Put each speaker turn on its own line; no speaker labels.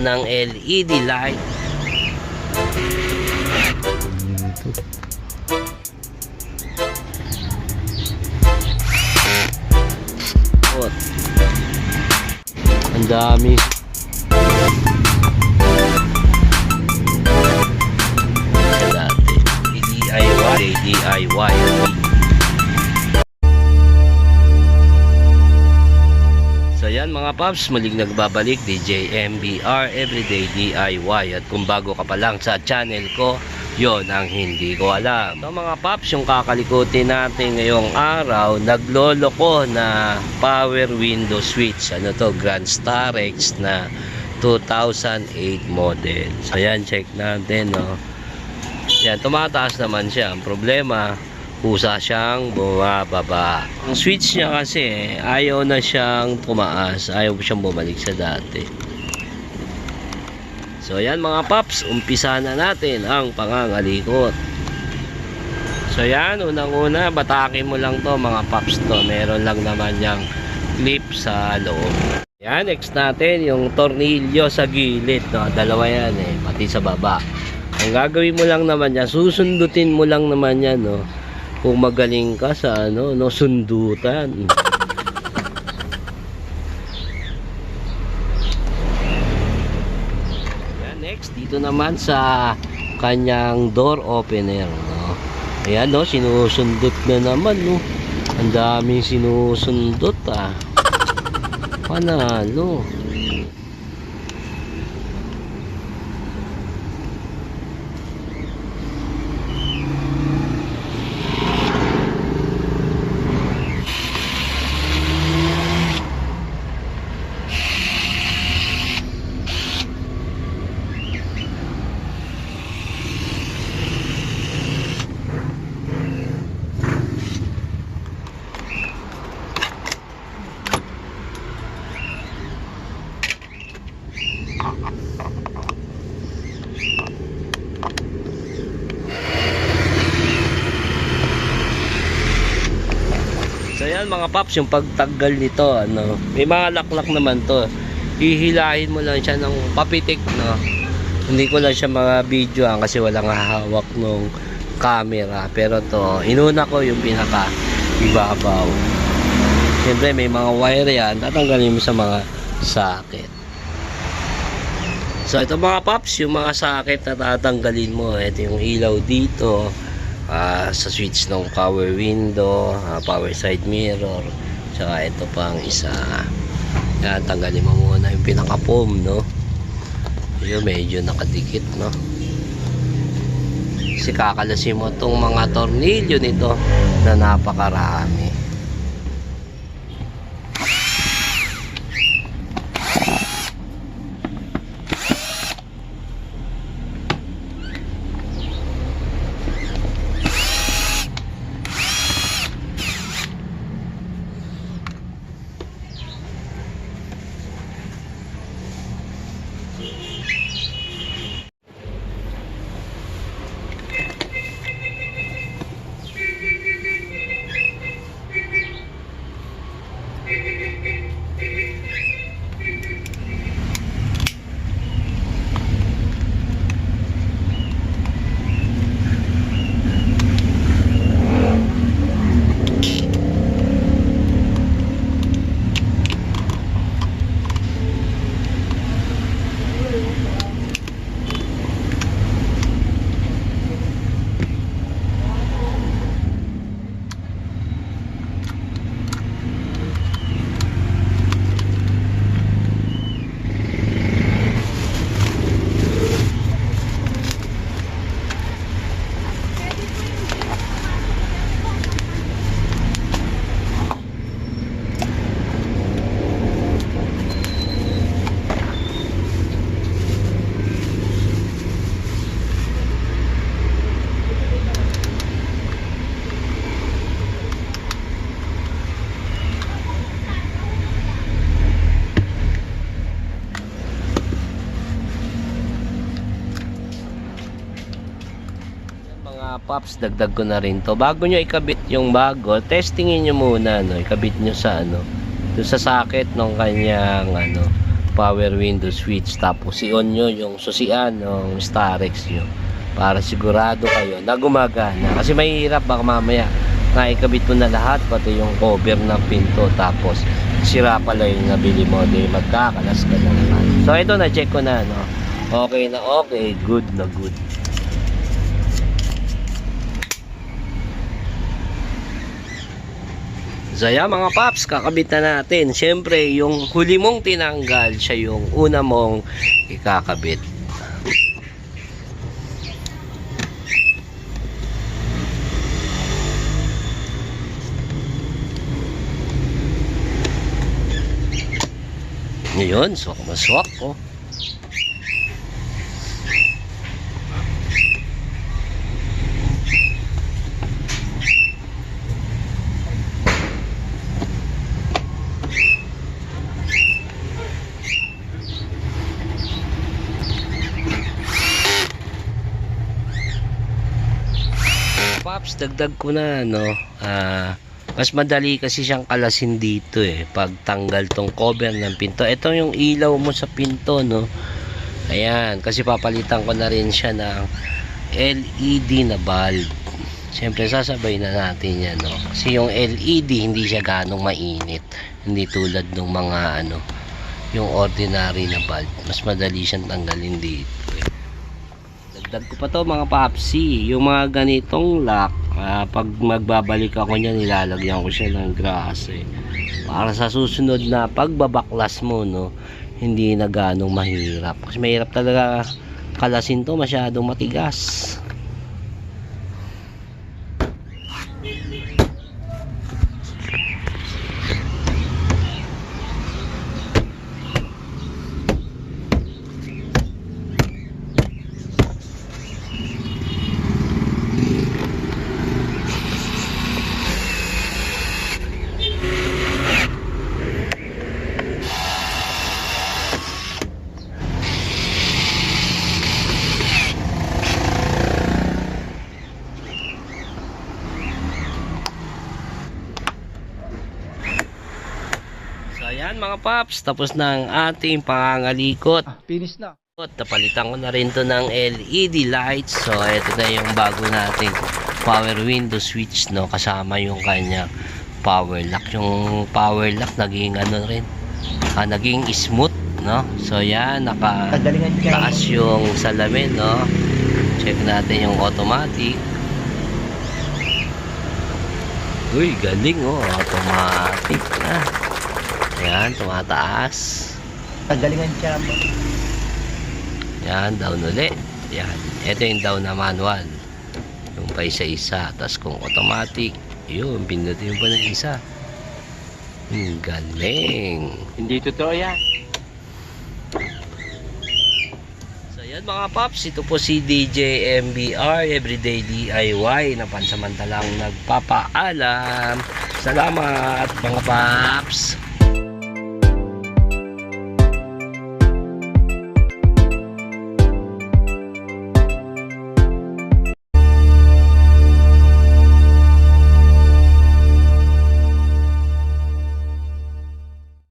ng LED light. Ot. Ang dami. DIY, DIY. So yan mga paps, muling nagbabalik DJ MBR Everyday DIY at kung bago ka pa lang sa channel ko, yon ang hindi ko alam. So mga paps, yung kakalikutin natin ngayong araw, naglolo ko na power window switch. Ano to, Grand Starex na 2008 model. So yan, check natin no. Yan, tumataas naman siya. Ang problema, kusa siyang bumababa. Ang switch niya kasi, ayaw na siyang tumaas. Ayaw siyang bumalik sa dati. So, yan mga paps. Umpisa na natin ang pangangalikot. So, yan. Unang-una, batake mo lang to mga paps to. Meron lang naman yung clip sa loob. Yan, next natin, yung tornilyo sa gilid. No? Dalawa yan eh, pati sa baba. Ang gagawin mo lang naman yan, susundutin mo lang naman yan, no? Kung magaling ka sa ano, no, sundutan. Yan, next, dito naman sa kanyang door opener, no? Ayan, no, sinusundot na naman, no? Ang daming sinusundot, ah. Panalo. So yan mga paps, yung pagtanggal nito, ano, may mga laklak naman to. Hihilahin mo lang siya ng papitik, no. Hindi ko lang siya mga video kasi walang hawak nung camera. Pero to, inuna ko yung pinaka ibabaw. Siyempre may mga wire yan, tatanggalin mo sa mga socket. So ito mga paps, yung mga socket na tatanggalin mo, ito yung ilaw dito, ah, sa switch ng power window, ah, power side mirror, tsaka ito pang isa. Yan, tanggalin mo muna yung pinaka-foam, no? Yun, medyo nakadikit, no? Kasi kakalasin mo itong mga tornilyo nito na napakarami. Paps, dagdag ko na rin to. Bago nyo ikabit yung bago, testingin nyo muna, no? Ikabit nyo sa ano, doon sa socket ng kanyang ano, power window switch. Tapos i-on nyo yung susian ng Starex nyo. Para sigurado kayo na gumagana. Kasi mahirap baka mamaya naikabit mo na lahat pati yung cover ng pinto. Tapos sira pala yung nabili mo. Di magkakalas ka na naman. So ito na check ko na no? Okay na okay. Good na good So mga paps, kakabit na natin. Siyempre, yung huli mong tinanggal, siya yung una mong ikakabit. Ngayon, swak maswak ko. Paps, dagdag ko na, no? Ah, mas madali kasi siyang kalasin dito eh. Pag tanggal tong cover ng pinto. Ito yung ilaw mo sa pinto, no? Ayan, kasi papalitan ko na rin siya ng LED na bulb. Siyempre, sasabay na natin yan, no? Kasi yung LED, hindi siya ganong mainit. Hindi tulad ng mga, ano, yung ordinary na bulb. Mas madali siyang tanggalin dito. Dagdag ko pa to mga papsi. Yung mga ganitong lock, ah, pag magbabalik ako niyan, nilalagyan ko siya ng grass eh. Para sa susunod na pagbabaklas mo, no, hindi na ganong mahirap. Kasi mahirap talaga kalasin to, masyadong matigas. So ayan mga paps, tapos na ang ating pangangalikot.
Ah, finish na.
Napalitan ko na rin to ng LED lights. So, ito na yung bago nating power window switch, no? Kasama yung kanya power lock. Yung power lock, naging ano rin, ah, naging smooth, no? So, yan, naka taas yung salamin, no? Check natin yung automatic. Uy, galing, oh. Automatic na. Yan, tumataas.
Pagalingan siya.
Yan, down uli. Yan. Ito yung down na manual. Yung pa isa-isa. Tapos kung automatic, yun, pindutin mo pa ng isa. Hmm, galing.
Hindi totoo yan.
So yan mga paps, ito po si DJ MBR Everyday DIY na pansamantalang nagpapaalam. Salamat mga paps.